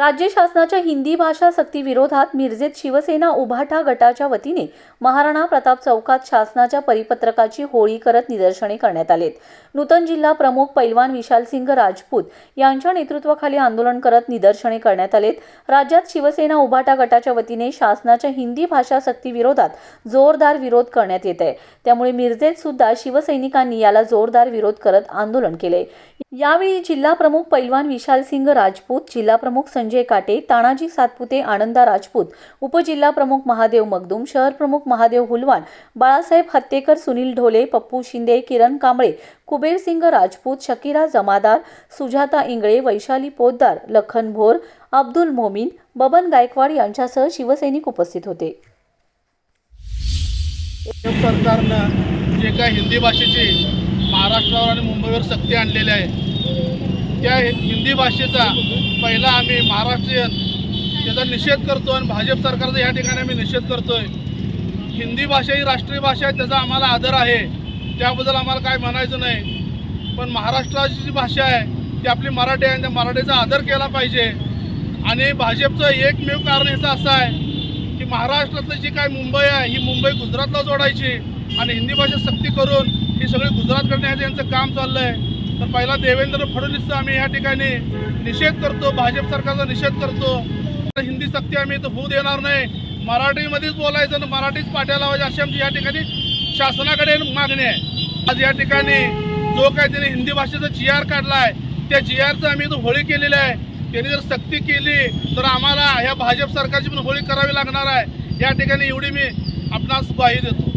राज्य शासनाच्या हिंदी भाषा सक्ती विरोधात मिरजेत शिवसेना उभाटा गटाच्या वतीने महाराणा प्रताप चौकात शासनाच्या परिपत्रकाची होळी करत निदर्शने करण्यात आलेत. नूतन जिल्हा प्रमुख पैलवान विशालसिंग राजपूत यांच्या नेतृत्वाखाली आंदोलन करत निदर्शने करण्यात आलेत. राज्यात शिवसेना उभाटा गटाच्या वतीने शासनाच्या हिंदी भाषा सक्ती विरोधात जोरदार विरोध करण्यात येत आहे. त्यामुळे मिरजेत सुद्धा शिवसैनिकांनी याला जोरदार विरोध करत आंदोलन केले. यावेळी जिल्हा प्रमुख पैलवान विशालसिंग राजपूत जिल्हा प्रमुख संजय काटे तानाजी सातपुते आनंदा राजपूत उपजिल्हा प्रमुख महादेव मगदूम शहर प्रमुख महादेव हुलवान बाळासाहेब हत्तेकर सुनील ढोले पप्पू शिंदे किरण कांबळे कुबेरसिंग राजपूत शकीरा जमादार सुजाता इंगळे वैशाली पोद्दार लखन भोर अब्दुल मोमीन बबन गायकवाड यांच्यासह शिवसैनिक उपस्थित होते. सरकारनं जे काही हिंदी भाषेची महाराष्ट्रावर आणि मुंबईवर सक्ती आणलेली आहे त्या हिंदी भाषेचा पहिला आम्ही महाराष्ट्रीयन त्याचा निषेध करतो आणि भाजप सरकारचा या ठिकाणी आम्ही निषेध करतोय. हिंदी भाषा ही राष्ट्रीय भाषा आहे त्याचा आम्हाला आदर आहे. त्याबद्दल आम्हाला काय म्हणायचं नाही. पण महाराष्ट्राची जी भाषा आहे ती आपली मराठी आहे आणि त्या मराठीचा आदर केला पाहिजे. आणि भाजपचं एकमेव कारण याचं असं आहे की महाराष्ट्रातलं जी काय मुंबई आहे ही मुंबई गुजरातला जोडायची. आणि हिंदी भाषा सक्ती करून ही सगळी गुजरातकडे करण्याचं यांचं काम चाललं आहे तर पहिला देवेंद्र फडणवीसचा आम्ही या ठिकाणी निषेध करतो भाजप सरकारचा निषेध करतो. तर हिंदी सक्ती आम्ही इथं होऊ देणार नाही. मराठीमध्येच बोलायचं आणि मराठीच पाट्या लावायची अशी आमची या ठिकाणी शासनाकडे मागणी आहे. आज या ठिकाणी जो काय त्याने हिंदी भाषेचा जी आर काढला आहे त्या जी आरचं आम्ही इथं होळी केलेली आहे. त्यांनी जर सक्ती केली तर आम्हाला ह्या भाजप सरकारची पण होळी करावी लागणार आहे. या ठिकाणी एवढी मी आपणास ग्वाही देतो.